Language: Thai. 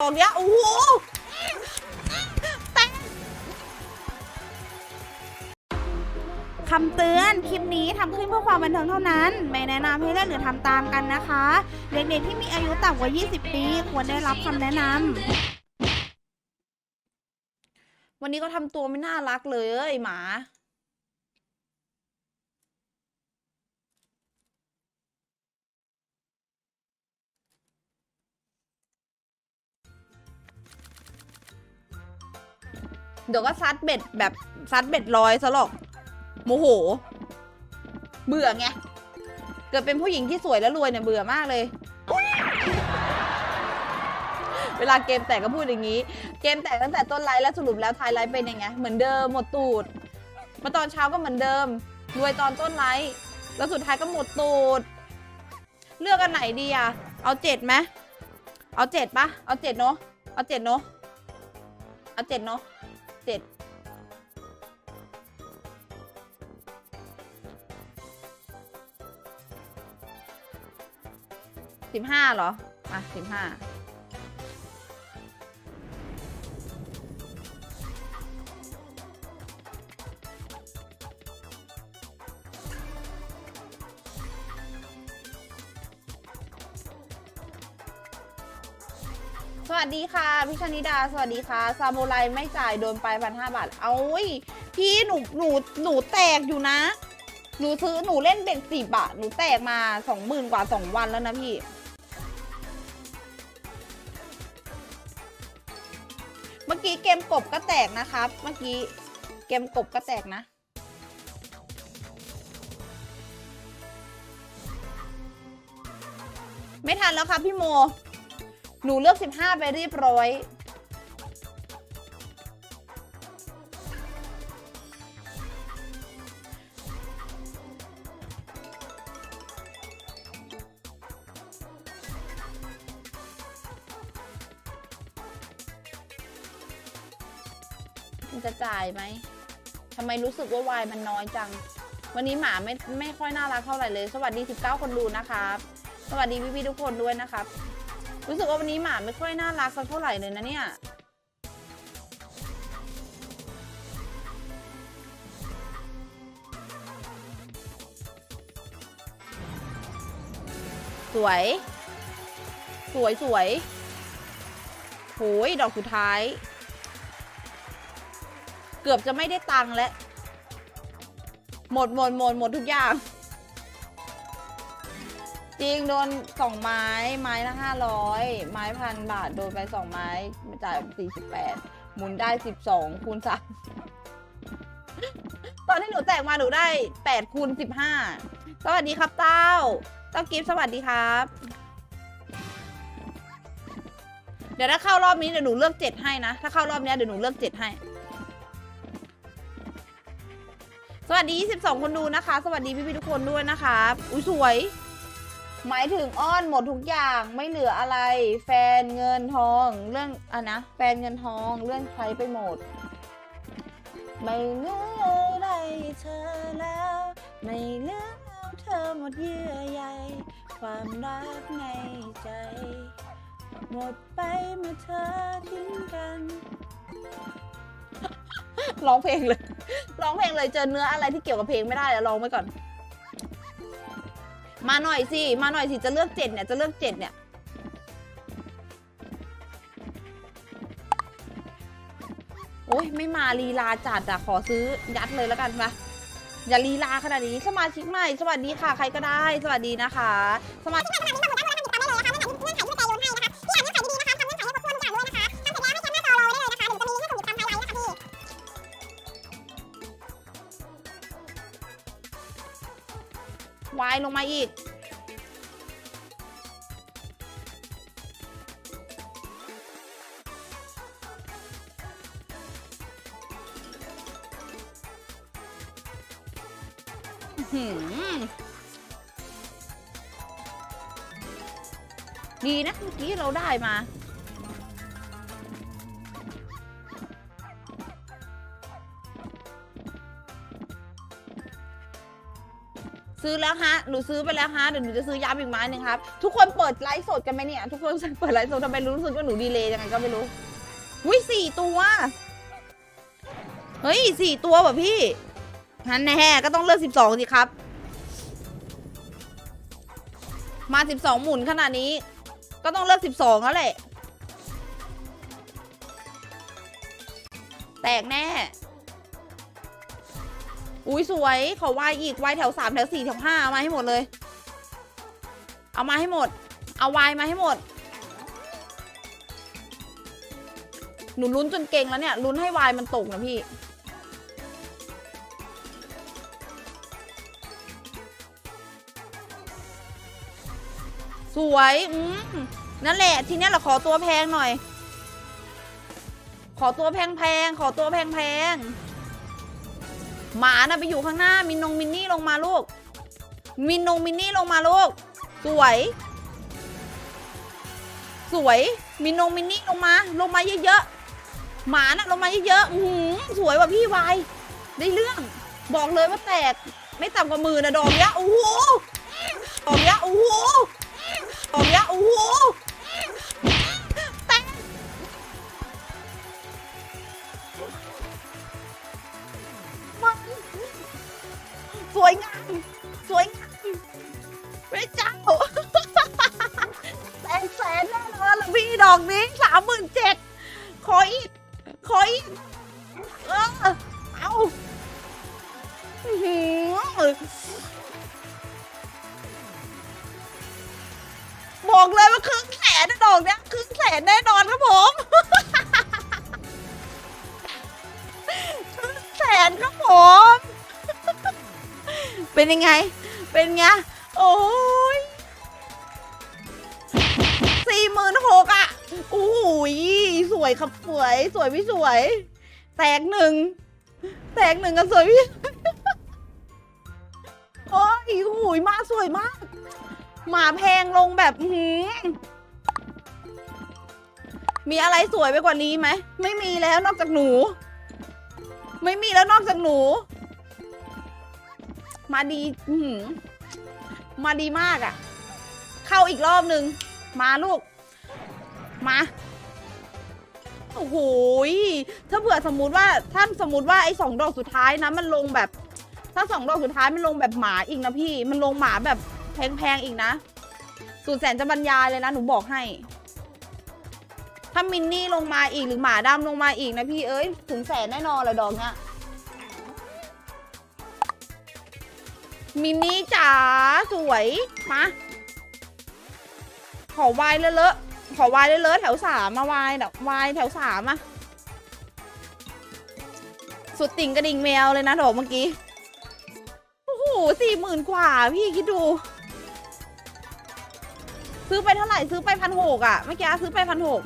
ออกเนี้ยโอ้โหแตกคำเตือนคลิปนี้ทำขึ้นเพื่อความบันเทิงเท่านั้น ไม่แนะนำให้เล่นหรือทำตามกันนะคะ เด็กๆที่มีอายุต่ำกว่า 20 ปี ควรได้รับคำแนะนำวันนี้ก็ทำตัวไม่น่ารักเลยเอ้ยหมา เดี๋ยวก็ซัดเบ็ดแบบซัดเบ็ดลอยซะหรอกโมโห เบื่อไง เกิดเป็นผู้หญิงที่สวยและรวยเนี่ยเบื่อมากเลย เวลาเกมแตกก็พูดอย่างนี้ เกมแตกตั้งแต่ต้นไลฟ์แล้วสรุปแล้วท้ายไลฟ์เป็นยังไง เหมือนเดิมหมดตูด มาตอนเช้าก็เหมือนเดิม รวยตอนต้นไลฟ์แล้วสุดท้ายก็หมดตูด เลือกอันไหนดีอะเอาเจ็ดไหมเอาเจ็ดปะเอาเจ็ดเนาะ เอาเจ็ดเนาะ เอาเจ็ดเนาะ เจ็จ สิบห้าเหรอ อะสิบห้า สวัสดีค่ะพี่ชนิดา สวัสดีค่ะซามูไรไม่จ่ายโดนไปพันห้าบาท เอา้ยพี่หนูหนูหนูแตกอยู่นะ หนูซื้อหนูเล่นเบ็ดสิบอะหนูแตกมาสองหมื่นกว่าสองวันแล้วนะพี่ เมื่อกี้เกมกบก็แตกนะครับ เมื่อกี้เกมกบก็แตกนะไม่ทันแล้วครับพี่โม หนูเลือก 15 ไปเรียบร้อย มันจะจ่ายไหมทำไมรู้สึกว่าวายมันน้อยจัง วันนี้หมาไม่ไม่ค่อยน่ารักเท่าไหร่เลย สวัสดี 19 คนดูนะครับ สวัสดีพี่ๆทุกคนด้วยนะครับ รู้สึกว่าวันนี้หมาไม่ค่อยน่ารักสักเท่าไหร่เลยนะเนี่ย สวย สวยสวยโหยดอกสุดท้าย เกือบจะไม่ได้ตังค์แล้ว หมดหมดหมดหมดทุกอย่าง จริงโดนสองไม้ไม้ละห้าร้อยไม้พันบาทโดนไปสองไม้จ่ายสี่สิบแปดหมุนได้สิบสองคูณสามตอนที่หนูแตกมาหนูได้แปดคูณสิบห้าสวัสดีครับเต้าเต้ากิฟต์สวัสดีครับ เดี๋ยวถ้าเข้ารอบนี้เดี๋ยวหนูเลือกเจ็ดให้นะ ถ้าเข้ารอบนี้เดี๋ยวหนูเลือกเจ็ดให้ สวัสดี 22 คนดูนะคะ สวัสดีพี่ๆทุกคนด้วยนะคะ อุ้ยสวย หมายถึงอ้อนหมดทุกอย่างไม่เหลืออะไร แฟนเงินทอง เรื่องอะนะ แฟนเงินทองเรื่องใช้ไปหมด ไม่เหลืออะไรเธอแล้ว ไม่เหลือเธอหมดเยื่อใยความรักในใจ หมดไปเมื่อเธอทิ้งกันร้องเพลงเลยร้องเพลงเลยเจอเนื้ออะไรที่เกี่ยวกับเพลงไม่ได้แล้วร้องไว้ก่อน มาหน่อยสิ มาหน่อยสิ จะเลือกเจ็ดเนี่ย จะเลือกเจ็ดเนี่ย โอ้ยไม่มาลีลาจัดอะขอซื้อยัดเลยแล้วกันปะอย่าลีลาขนาดนี้ สมาชิกใหม่ สวัสดีค่ะ ใครก็ได้ สวัสดีนะคะ สมาชิก วายลงมาอีก ดีนะเมื่อกี้เราได้มา ซื้อแล้วฮะ หนูซื้อไปแล้วฮะ เดี๋ยวหนูจะซื้อย้ำอีกไม้หนึ่งครับ ทุกคนเปิดไลฟ์สดกันไหมเนี่ย ทุกคนเปิดไลฟ์สดทำไมรู้สึกว่าหนูดีเลยยังไงก็ไม่รู้อุ้ยสี่ตัว เฮ้ยสี่ตัวแบบพี่ฮันแน่ก็ต้องเลือกสิบสองสิครับ มาสิบสองหมุนขนาดนี้ ก็ต้องเลือกสิบสองแล้วแหละ แตกแน่ อุ้ยสวยขอวายอีกวายแถวสามแถวสี่แถวห้าเอามาให้หมดเลย เอามาให้หมด เอาวายมาให้หมด หนูลุ้นจนเก่งแล้วเนี่ยลุ้นให้วายมันตกนะพี่สวยอืมนั่นแหละ ทีเนี้ยเราขอตัวแพงหน่อย ขอตัวแพงๆขอตัวแพงๆ หมาน่ะไปอยู่ข้างหน้ามินนงมินนี่ลงมาลูก มินนงมินนี่ลงมาลูก สวย สวย มินนงมินนี่ลงมา ลงมาเยอะๆหมาน่ะลงมาเยอะๆอือหือสวยว่ะพี่วายได้เรื่อง บอกเลยว่าแตก ไม่ต่ำกว่ามือนะดอกเนี้ยโอ้โหดอกเนี้ยโอ้โหดอกเนี้ยโอ้โห นแสนแน่นอนละพี่ดอกนี้สามหมื่นเจ็ดขออีก ขออีก เออ เอาอื้อหือบอกเลยว่าครึ่งแสนนะดอกเนี้ยครึ่งแสนแน่นอนครับผม ครึ่งแสนครับผม เป็นยังไง เป็นไง โอ้ หมื่นหกอะโอ้ยสวยครับสวย สวยพี่สวย แตกหนึ่ง แตกหนึ่งกันสวยพี่โอ้ยหูยมากสวยมาก หมาแพงลงแบบหือมีอะไรสวยไปกว่านี้ไหม ไม่มีแล้วนอกจากหนู ไม่มีแล้วนอกจากหนู มาดีหือมาดีมากอะ่ะ เข้าอีกรอบหนึ่งมาลูก มา โอ้โหถ้าเผื่อสมมุติว่าท่านสมมติว่าไอ้สองดอกสุดท้ายนะมันลงแบบ ถ้าสองดอกสุดท้ายมันลงแบบหมาอีกนะพี่ มันลงหมาแบบแพงๆอีกนะสูตรแสนจะบรรยายเลยนะหนูบอกให้ ถ้ามินนี่ลงมาอีกหรือหมาดำลงมาอีกนะพี่เอ้ยถึงแสนแน่นอนเลยดอกเนี้ยมินนี่จ๋าสวยมาขอวายเลอะๆ ขอวายเลอะๆแถวสามมาวายแบบวายแถวสามอะสุดติ่งกระดิ่งแมวเลยนะดอกเมื่อกี้ โอ้โหสี่หมื่นกว่า พี่คิดดู ซื้อไปเท่าไหร่ซื้อไปพันหกอะเมื่อกี้ซื้อไปพันหก